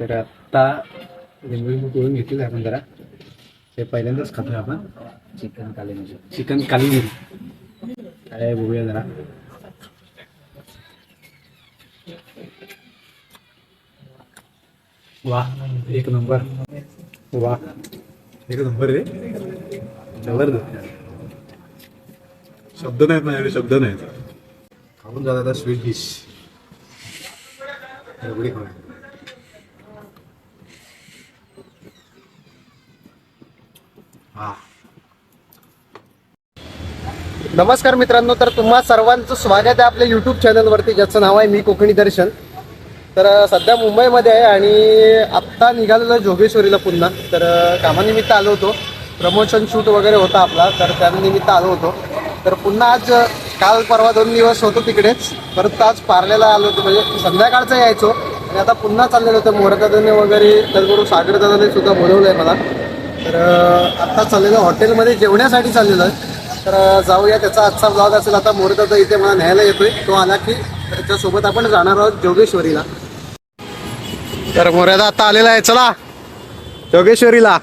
तर आत्ता लिंबू करून घेतलेलं आहे आपण जरा. ते पहिल्यांदाच खातोय आपण. चिकन काले चिकन काली मिरी. काय बघूया जरा. वा एक नंबर. वा एक नंबर रे. जबरदस्त. शब्द नाहीत माझ्याकडे शब्द नाहीत. खाऊन जात आता स्वीट डिश एवढी खाऊ हा नमस्कार मित्रांनो तर तुम्हा सर्वांचं स्वागत आहे आपल्या युट्यूब चॅनलवरती ज्याचं नाव आहे मी कोकणी दर्शन. तर सध्या मुंबईमध्ये आहे आणि आत्ता निघालेलो जोगेश्वरीला पुन्हा. तर कामानिमित्त आलो होतो. प्रमोशन शूट वगैरे होता आपला तर त्यानिमित्त आलो होतो. तर पुन्हा आज काल परवा दोन दिवस होतो तिकडेच. परत आज पार्ल्याला आलो होतो म्हणजे संध्याकाळचं यायचो. आणि आता पुन्हा चाललेलं होतं. मोरदादाने वगैरे त्याचबरोबर सागरदादाने सुद्धा बोलवलं आहे मला. तर आत्ता चाललेलं हॉटेलमध्ये जेवण्यासाठी चाललेलं आहे. तर जाऊया त्याचा आजचा ब्लॉग असेल आता मोरदादा इथे मला न्यायला येतोय. तो आला की त्याच्यासोबत आपण जाणार आहोत जोगेश्वरीला. तर मोर्यादा आता आलेला आहे चला. जोगेश्वरीला.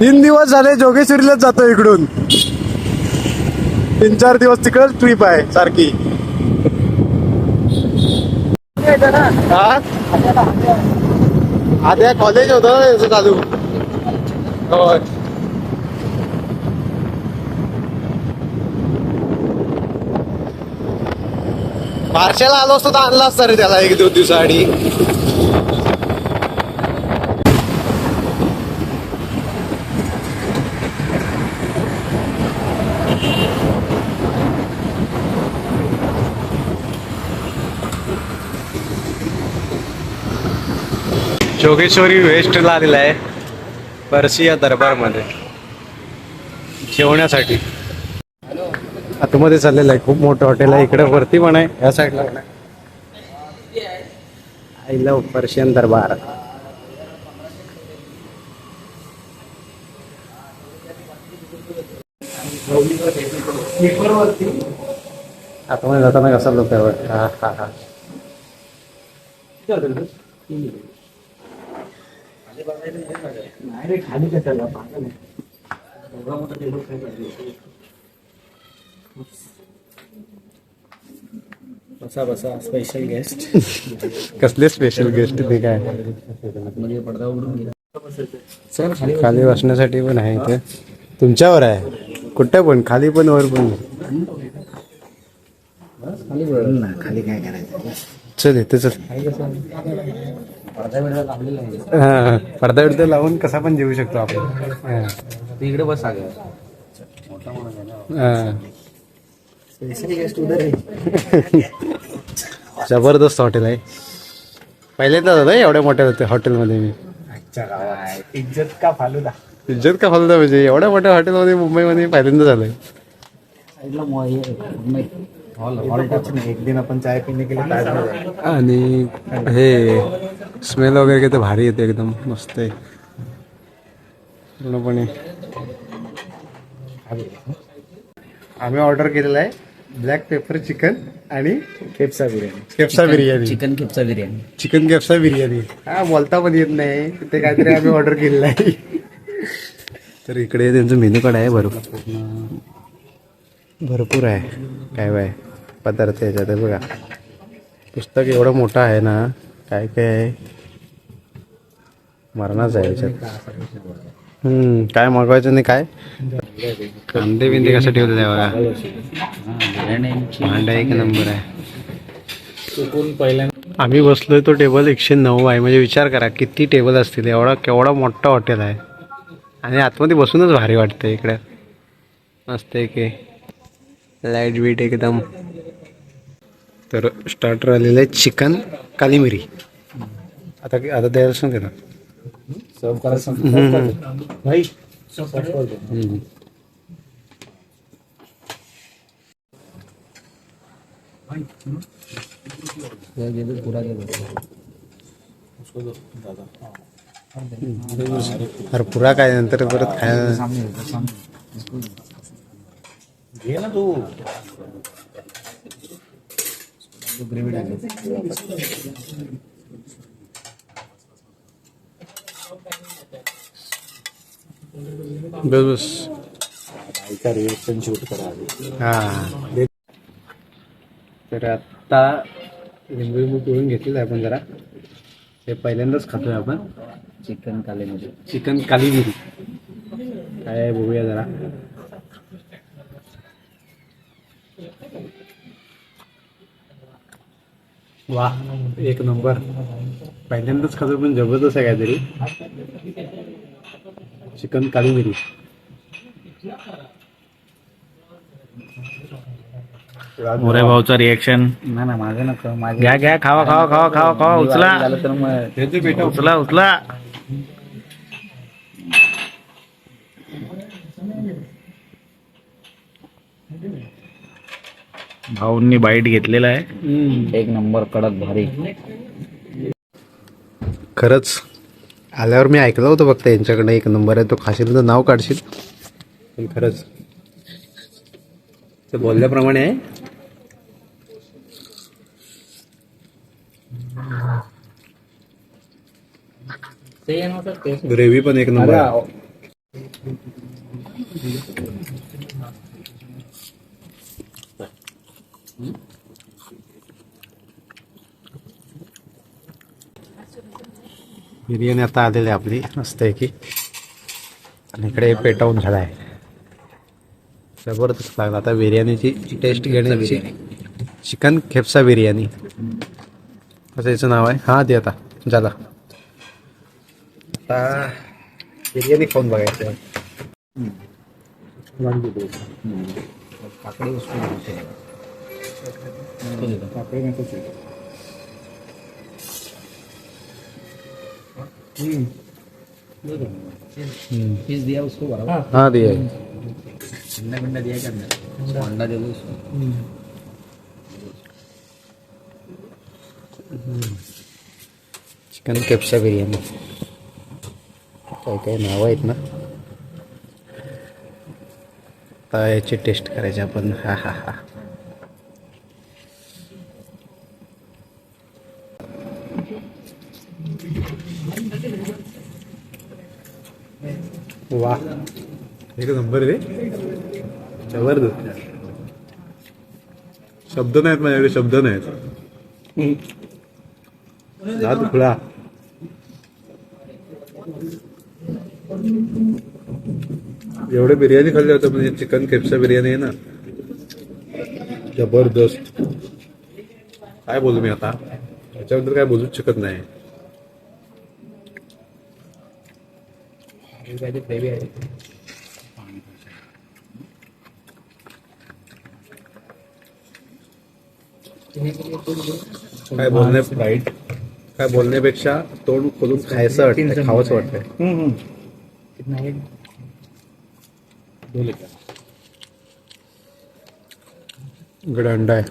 तीन दिवस झाले जोगेश्वरीलाच जातो इकडून. तीन चार दिवस तिकडच ट्रिप आहे सारखी. हा? आद्या कॉलेज होतं याचं चालू? होय. बारशाला आलो असतो तर आणला असता रे त्याला एक दोन दिवसाआधी. जोगेश्वरी वेस्टला आलेला आहे. पर्सिया दरबारमध्ये. जेवण्यासाठी. आतमध्ये चाललेलं आहे. खूप मोठं हॉटेल आहे. इकडे वरती पण आहे. या साईडला आय लव्ह पर्शियन दरबार. आतमध्ये जाताना कसा लोक हा हा हा. नाही रे खाली कशाला पागल आहे. एवढा मोठा टेबल काय पाहिजे बसा बसा. स्पेशल गेस्ट कसले स्पेशल गेस्ट ते काय? म्हणजे पडदा उघडून गेला. चल खाली बसण्यासाठी पण आहे इथे. तुमच्यावर आहे. कुठे पण खाली पण वर पण. खाली बघ ना खाली काय करायचं? चल इथे चल. पडदा हा, बिडदा लावून कसा पण जेवू शकतो आपण. हा. इकडे बस हा. जबरदस्त हॉटेल आहे. पहिल्यांदा होतं एवढ्या मोठ्या होते हॉटेलमध्ये मी. इज्जत का फालुदा? इज्जत का फलदा म्हणजे एवढ्या मोठ्या हॉटेलमध्ये मुंबईमध्ये पहिल्यांदा झालंय. हे एक दिन आपण चाय पिणे. आणि हे स्मेल वगैरे किती भारी येते एकदम मस्त आहे. पूर्णपणे. आम्ही ऑर्डर केलेला आहे ब्लॅक पेपर चिकन आणि केपसा बिर्याणी केप्सा बिर्याणी चिकन केपसा बिर्याणी चिकन केप्सा बिर्याणी हा बोलता पण येत नाही. ते काहीतरी आम्ही ऑर्डर केलेलं आहे. तर इकडे त्यांचं मेनू कार्ड आहे भरपूर. भरपूर आहे. काय बाय पदार्थ याच्यात आहे बघा. पुस्तक एवढं मोठं आहे ना काय काय आहे? मरणाच आहे याच्यात. हम्म काय मागवायचं नाही काय? कांदे बिंदे कसं ठेवलेलं आहे बघा. भांडा एक नंबर आहे. आम्ही बसलोय तो टेबल एकशे नऊ आहे. म्हणजे विचार करा किती टेबल असतील? एवढा केवढा मोठा हॉटेल आहे. आणि आतमध्ये बसूनच भारी वाटतं इकडे. मस्त आहे की. लाइट बीट एकदम. तर स्टार्टर आलेलं आहे चिकन काली मिरी आता आता द्यायला सांगते. ना सर्व. भाई अरे पुरा काय नंतर परत खायला घे ना तू. ग्रेव्ही बस. बस रिएक्शन शूट करा हा. तर आत्ता लिंबू लिंबू पिळून घेतलेलं आहे आपण जरा. हे पहिल्यांदाच खातोय आपण. चिकन कालेमध्ये चिकन कालीमिरी. काय आहे बघूया जरा. वा एक नंबर. पहिल्यांदाच खातो पण जबरदस्त आहे काहीतरी. चिकन कालीमिरी मोरे भाऊचं रिएक्शन ना ना माझं नको माझे घ्या घ्या खावा खावा खावा खावा खावा उचला. उचला उचला. भाऊंनी बाईट घेतलेला आहे. एक नंबर कडक भारी. खरंच आल्यावर मी ऐकलं होतं फक्त यांच्याकडनं एक नंबर आहे तो खाशील तर नाव काढशील. पण खरंच ते बोलल्याप्रमाणे आहे. ग्रेव्ही पण एक नंबर आहे. बिर्याणी आता आलेली आपली मस्त आहे की. आणि इकडे पेटावून झाला आहे. जबरदस्त लागला. आता बिर्याणीची टेस्ट घेण्याची चिकन खेपसा बिर्याणी. असं याचं नाव आहे? हां ते आता. झाला. आता बिर्याणी खाऊन बघायचं. काकडी दिया उसको बराबर हां ते अंडा बिंडा दिया क्या अंदर उसको अंडा दे दो उसको चिकन केप्सा बिर्याणी काय काय नावं आहेत ना आता याची टेस्ट करायची आपण हा हा हा वा. एक नंबर रे जबरदस्त. शब्द नाहीत माझ्याकडे शब्द नाहीत. जात खुळा एवढे बिर्याणी खाल्ली होतं म्हणजे चिकन केपसा बिर्याणी आहे ना. जबरदस्त. काय बोलू मी आता? याच्याबद्दल काय बोलूच शकत नाही. काय बोलण्या राईट काय बोलण्यापेक्षा तोंड खोलून खायचं वाटतं खावंच वाटतंय. इकडे अंडा आहे.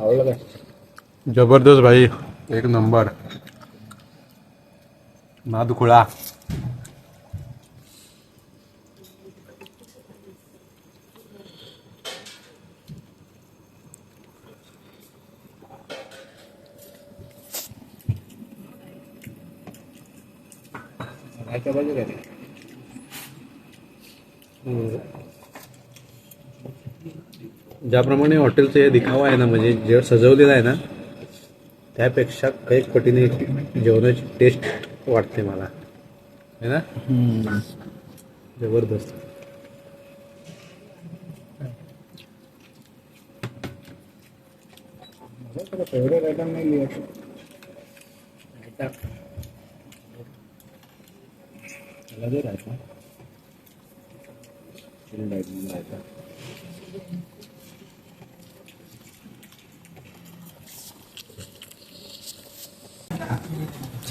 आवडलं काय? जबरदस्त भाई. एक नंबर. नाद खुळा खायच्या बाजू काय ज्याप्रमाणे हॉटेलचं हे दिखावा आहे ना म्हणजे जे सजवलेलं आहे ना त्यापेक्षा कैक पटीने जेवणाची टेस्ट वाटते मला. है ना? जबरदस्त. फेवरेट आयटम नाही लिया त्याला दे raita chilled item raita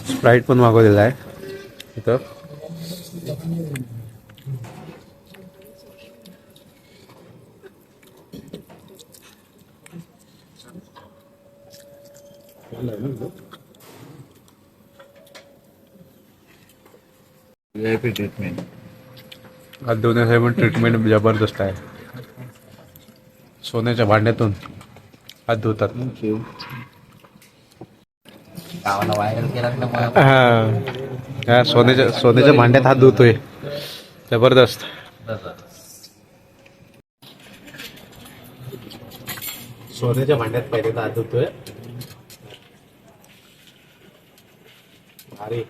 Sprite पण मागवलेला आहे. इथं व्हीआयपी ट्रीटमेंट हात धुण्यासाठी पण ट्रीटमेंट जबरदस्त आहे. सोन्याच्या भांड्यातून हात धुतात. गावाला व्हायरल केला ना मग हा. हा, सोन्याच्या सोन्याच्या भांड्यात हात धुतोय. जबरदस्त. सोन्याच्या भांड्यात पहिले हात धुतोय. भारी.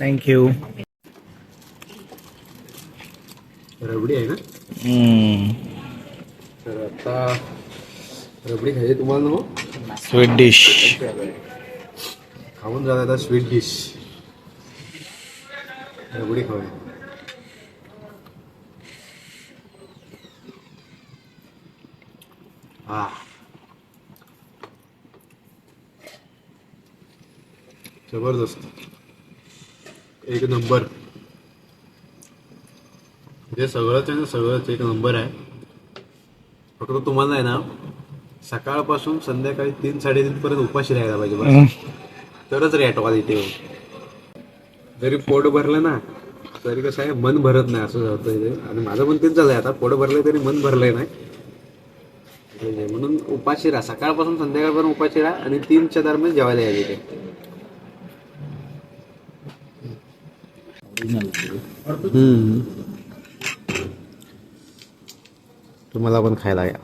थँक्यू रबडी आहे ना. तर आता रबडी खायची तुम्हाला ना? स्वीट डिश खाऊन झालं आता स्वीट डिश रबडी खाऊया. हा जबरदस्त. एक नंबर. जे सगळंच आहे ना सगळंच एक नंबर आहे. फक्त तुम्हाला आहे ना सकाळपासून संध्याकाळी तीन साडेतीन पर्यंत उपाशी राहायला पाहिजे बस. तरच रेटवा इथे जरी पोट भरलं ना तरी कसं आहे मन भरत नाही असं होतं इथे आणि माझं पण तेच झालंय आता. पोट भरलंय तरी मन भरलंय नाही. म्हणजे म्हणून उपाशी राहा. सकाळपासून संध्याकाळपर्यंत उपाशी राहा आणि तीनच्या दरम्यान जेवायला या इथे. तुम्हाला पण खायला या.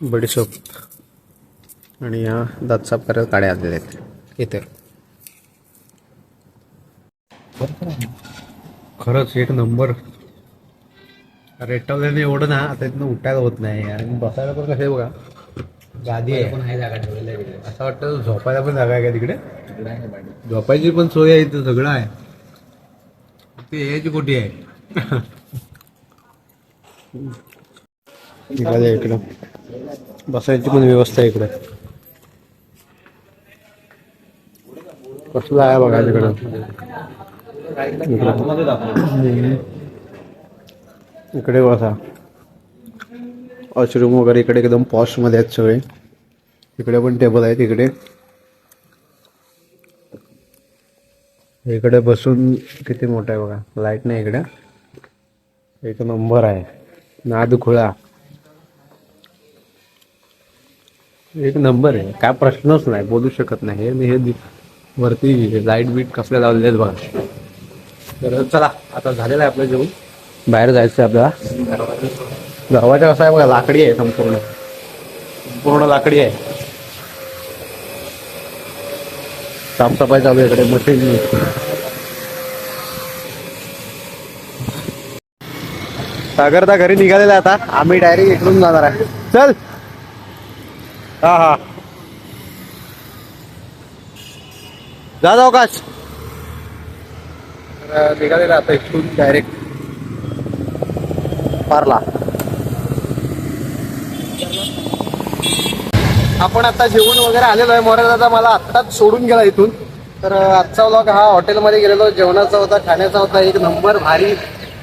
बडीशोप आणि या दात साफ करायला काड्या आलेल्या आहेत. इथे. खरंच एक नंबर रेटवल्याने एवढं ना आता इथनं उठायला होत नाही. आणि बसायला पण कसं आहे बघा गादी आहे. पण आहे जागा ठेवलेल्या आहे असं वाटतं झोपायला पण जागा आहे का तिकडे? तिकडे आहे ना पाणी. झोपायची पण सोय आहे इथं सगळं आहे. ते यायची कुठे आहे? इकडे इकडं. बसायची पण व्यवस्था आहे इकडे. कसलं आहे बघा तिकडं? इकडं. इकडे बसा वॉशरूम वगैरे इकडे एकदम पॉशमध्ये आहेत सगळे. इकडे पण टेबल आहेत इकडे. इकडे बसून किती मोठं आहे बघा. लाइट नाही इकडे. एक नंबर आहे. नादखुळा एक नंबर आहे. काय प्रश्नच नाही. बोलू शकत नाही. हे हे वरती लाइट बीट कसल्या लावलेले आहेत बघा. तर चला आता झालेलं आहे आपलं जेवण. बाहेर जायचं आहे आपल्याला. दरवाजा कसा आहे बघा लाकडी आहे संपूर्ण. संपूर्ण लाकडी आहे. साफसफाई चालू आहे इकडे मशीन सागरदा घरी निघालेला आता. आम्ही डायरेक्ट इकडून जाणार आहे. चल. हा हा. जा जाऊ काच निघालेला आता इकडून डायरेक्ट पारला. आपण आता जेवण वगैरे आलेलो आहे. मोरे दादा मला आत्ताच सोडून गेला इथून. तर आजचा व्लॉग हा हॉटेलमध्ये गेलेलो. जेवणाचा होता खाण्याचा होता. एक नंबर भारी.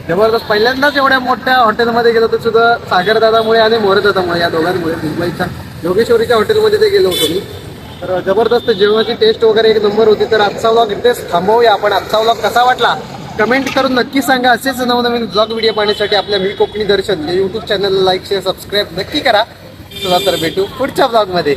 जबरदस्त. पहिल्यांदाच एवढ्या मोठ्या हॉटेलमध्ये गेलो तर सुद्धा सागर दादामुळे आणि मोरे दादामुळे या दोघांमुळे मुंबईच्या योगेश्वरीच्या हॉटेलमध्ये ते गेलो होतो मी. तर जबरदस्त जेवणाची टेस्ट वगैरे एक नंबर होती. तर आजचा व्लॉग इथेच थांबवूया आपण. आजचा व्लॉग कसा वाटला? कमेंट करून नक्की सांगा. असेच नवनवीन ब्लॉग व्हिडिओ पाहण्यासाठी आपल्या मी कोकणी दर्शन या युट्यूब चॅनलला लाईक शेअर सबस्क्राईब नक्की करा. चला तर भेटू पुढच्या ब्लॉगमध्ये